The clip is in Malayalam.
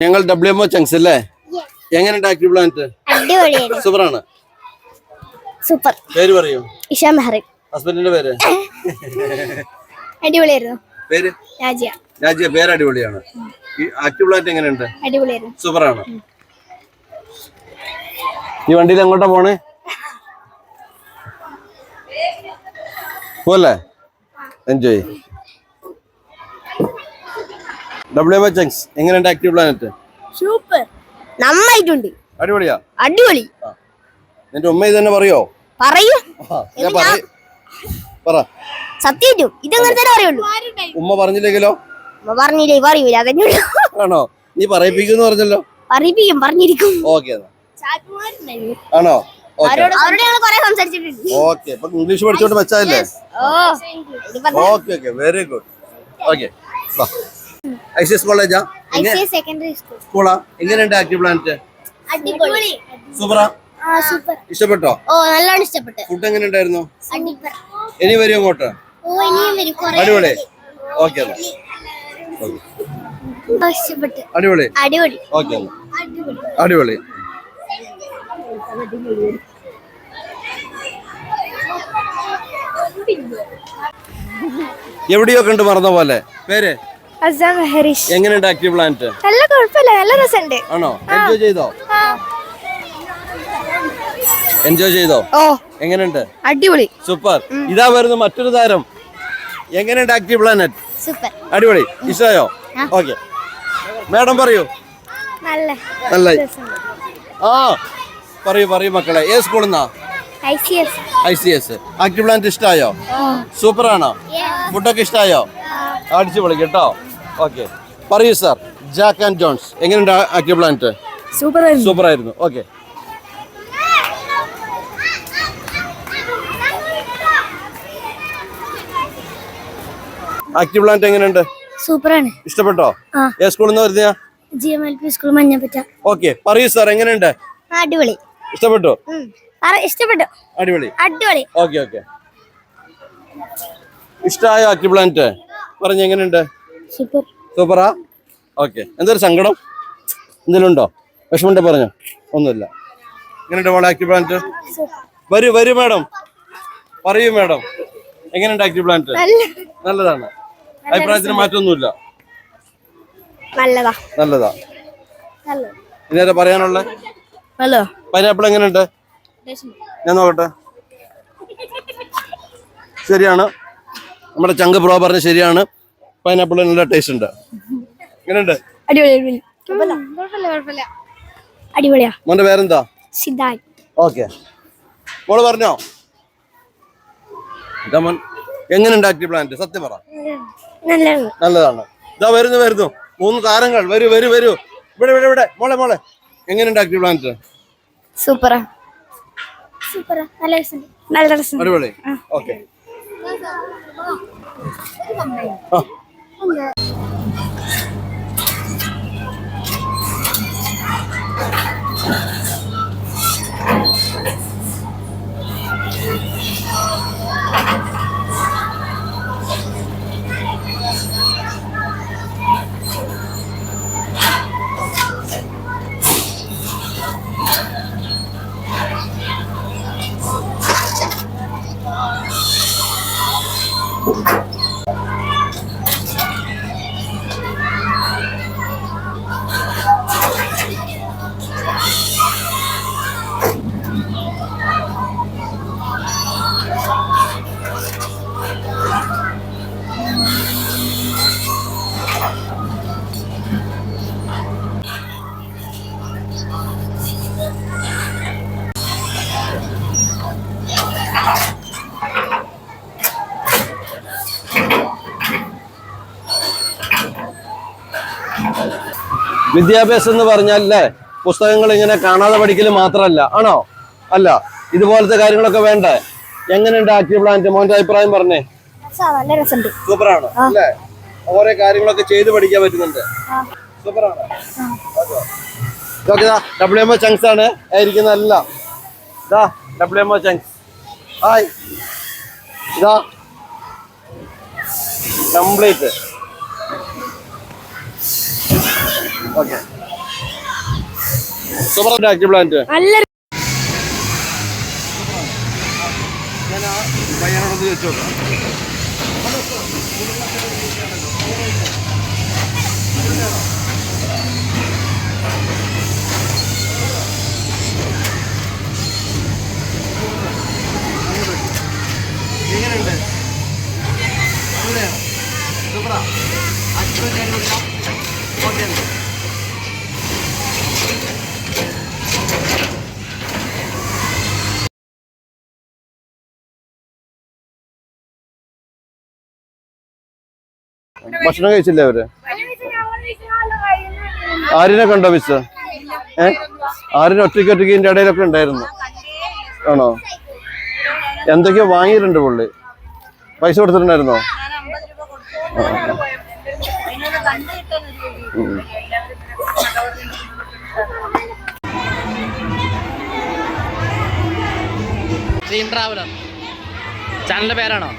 ഞങ്ങൾ ഡബ്ല്യു എംഒ ചങ്സ് അല്ലേ? എങ്ങനെയുണ്ട് ആക്റ്റീവ് പ്ലാനറ്റ് അടിപൊളിയായിരുന്നു. സൂപ്പറാണ്. സൂപ്പർ. പേര് പറയൂ. ഇഷ മെഹറിൻ. ഹസ്ബൻഡിന്റെ പേര്? അടിപൊളിയായിരുന്നു. പേര്? രാജ്യ. രാജ്യ പേര് അടിപൊളിയാണ്. ഈ ആക്റ്റീവ് പ്ലാനറ്റ് എങ്ങനെയുണ്ട്? അടിപൊളിയായിരുന്നു. സൂപ്പറാണ്. ഈ വണ്ടിയിൽ എങ്ങോട്ടാ പോണേ? പോലെ എൻജോയ് ഡബ്ല്യു എച്ച് എച്ച് എങ്ങനെയുണ്ട് ആക്റ്റീവ് പ്ലാനറ്റ് സൂപ്പർ നന്നായിട്ടുണ്ട്. അടിപൊളിയാ? അടിപൊളി. നിന്റെ ഉമ്മ ഇത് തന്നെ പറയോ? പറയും. ആ, ഞാൻ പറയ- പറ. സത്യം ഇതങ്ങനെ തന്നെ പറയുള്ളൂ. ഉമ്മ പറഞ്ഞില്ലെങ്കിലോ? ഉമ്മ പറഞ്ഞില്ലേ? പറയൂല. അതന്നെ ആണോ? നീ പറയിപ്പിക്കുന്നു പറഞ്ഞല്ലോ. പറയിപ്പിക്കും പറഞ്ഞിരിക്കും. ഓക്കെ ആണോ? ഓക്കെ. അവരോട് ഞങ്ങൾ കുറെ സംസാരിച്ചിട്ടുണ്ട്. ഓക്കെ. അപ്പൊ ഇംഗ്ലീഷ് പഠിച്ചോണ്ട് വെച്ചാലേ okay okay. Very good okay. I C S കോളേജാ സ്കൂളാ? എങ്ങനെയുണ്ട് ആക്റ്റീവ് പ്ലാനറ്റ് സൂപ്പറാ? ഇഷ്ടപ്പെട്ടോ? നല്ലോണം ഇഷ്ടപ്പെട്ടു. ഫുഡ് എങ്ങനെ ഉണ്ടായിരുന്നു? ഇനി വരും അങ്ങോട്ട്? അടിപൊളി. ഓക്കെ അടിപൊളി. അടിപൊളി. ഓക്കെ അടിപൊളി. അടിപൊളി. എവിടെയോ കണ്ട് മറന്ന പോലെ? പേര്? അസാം ഹരീഷ്. എങ്ങനെയുണ്ട് ആക്റ്റീവ് പ്ലാനറ്റ് നല്ല കുഴപ്പമില്ല നല്ല രസമുണ്ട്. ആണോ? എൻജോയ് ചെയ്തോ? എൻജോയ് ചെയ്തോ? ഓ. എങ്ങനെയുണ്ട്? അടിപൊളി. സൂപ്പർ. ഇതാ വരുന്ന മറ്റൊരു താരം. എങ്ങനെയുണ്ട് ആക്റ്റീവ് പ്ലാനറ്റ്? സൂപ്പർ. അടിപൊളി. ഇഷ്ടമായോ ഓക്കെ. മാഡം പറയൂ. നല്ല. നല്ല. ആ. പറയൂ പറയൂ മക്കളെ. ഏത് സ്കൂളിൽ നിന്നാ I C S. Active plant ഇഷ്ടമായോ സൂപ്പർ ആണോ ഫുഡൊക്കെ ഇഷ്ടമായോ അടിച്ചു പൊളി കേട്ടോ. ഓക്കെ. പറയൂ സാർ. ജാക്ക് ആൻഡ് ജോൺസ് എങ്ങനെയുണ്ട് ആക്റ്റീവ് പ്ലാന്റ് സൂപ്പർ സൂപ്പർ ആയിരുന്നു ഓക്കെ. ആക്റ്റീവ് പ്ലാന്റ് എങ്ങനെയുണ്ട്? സൂപ്പറാണ്. ഇഷ്ടപ്പെട്ടോ. ഏത് സ്കൂളിൽ നിന്ന് വരുന്നയാ? G M L P school Manjappatta. Okay. പറയൂ സാർ എങ്ങനെയുണ്ട്? അടിപൊളി. ഇഷ്ടപ്പെട്ടോ? ഇഷ്ടപ്പെട്ടു. അടിപൊളി. അടിപൊളി. Okay okay. ഇഷ്ടായോ ആക്റ്റീവ് പ്ലാന്റ് പറഞ്ഞ എങ്ങനെയുണ്ട്? സൂപ്പർ. സൂപ്പറാ? ഓക്കെ. എന്തൊരു സങ്കടം? എന്തെങ്കിലും ഉണ്ടോ വിഷമുണ്ടെ പറഞ്ഞോ? ഒന്നുമില്ല. എങ്ങനെയുണ്ട് മോളെ ആക്റ്റീവ് പ്ലാന്റ് വരൂ വരൂ മാഡം. പറയൂ മാഡം. എങ്ങനെയുണ്ട് ആക്റ്റീവ് പ്ലാന്റ് നല്ലതാണ്. അഭിപ്രായത്തിന് മാറ്റമൊന്നുമില്ല. നല്ലതാ. നല്ലതാ. ഇന്നേരെ പറയാനുള്ള? ഹലോ. പൈനാപ്പിൾ എങ്ങനെയുണ്ട്? ഞാൻ നോക്കട്ടെ. ശരിയാണ്. നമ്മുടെ ചങ്ക് പ്രോ പറഞ്ഞ ശരിയാണ്. പൈനാപ്പിൾ നല്ല ടേസ്റ്റ് ഉണ്ട്? എങ്ങനെയുണ്ട്? അടിപൊളി അടിപൊളി കുഴപ്പമില്ല കുഴപ്പമില്ല. അടിപൊളിയാ. മോന്റെ പേരെന്താ? സിദ്ധാർത്ഥ് ഓക്കെ. മോൾ പറഞ്ഞോ? ഇതാ എങ്ങനെ പ്ലാന്റ് സത്യം പറ. നല്ലതാണ്. നല്ലതാണ്. ഇതാ വരുന്നു വരുന്നു. മൂന്ന് താരങ്ങൾ. വരൂ വരൂ വരൂ. ഇവിടെ ഇവിടെ ഇവിടെ. മോളെ മോളെ. എങ്ങനെയുണ്ട് ആക്റ്റീവ് പ്ലാന്റ് സൂപ്പറാ. സൂപ്പറാ. നല്ല രസം നല്ല രസം അടിപൊളി. ഓക്കെ. ആ. വിദ്യാഭ്യാസം എന്ന് പറഞ്ഞാൽ അല്ലേ പുസ്തകങ്ങൾ ഇങ്ങനെ കാണാതെ പഠിക്കൽ മാത്രമല്ല ആണോ? അല്ല. ഇതുപോലത്തെ കാര്യങ്ങളൊക്കെ വേണ്ടേ? എങ്ങനെയുണ്ട് ആക്റ്റീവ് പ്ലാന്റ് മോന്റെ അഭിപ്രായം പറഞ്ഞേ. നല്ല രസമുണ്ട്. സൂപ്പറാണ്. അല്ലേ? ഓരോ കാര്യങ്ങളൊക്കെ ചെയ്ത് പഠിക്കാൻ പറ്റുന്നുണ്ട്. സൂപ്പറാണ്. ഡബ്ല്യു എം ഒ ചങ്സ് ആണ്. ആയിരിക്കുന്ന എല്ലാം ഇതാ W M O chunks hi. ഇതാ complete okay super active plant നല്ല ഞാൻ ആ പയ്യനോടൊന്ന് ചോദിച്ചു നോക്കാം എങ്ങനെയുണ്ട്? സൂപ്പറാ? അച്ഛനും അടിപൊളിയാ? ഓക്കേ ഭക്ഷണം കഴിച്ചില്ലേ അവർ? ആരിനെ കണ്ടോ മിസ്? ഏ? ആരിനെ ഒറ്റയ്ക്ക് ഒറ്റയ്ക്ക് ഇതിന്റെ ഇടയിലൊക്കെ ഉണ്ടായിരുന്നു? ആണോ? എന്തൊക്കെയോ വാങ്ങിയിട്ടുണ്ട് പുള്ളി. പൈസ കൊടുത്തിട്ടുണ്ടായിരുന്നോ? ട്രാവലർ. ചാനലിന്റെ പേരാണോ?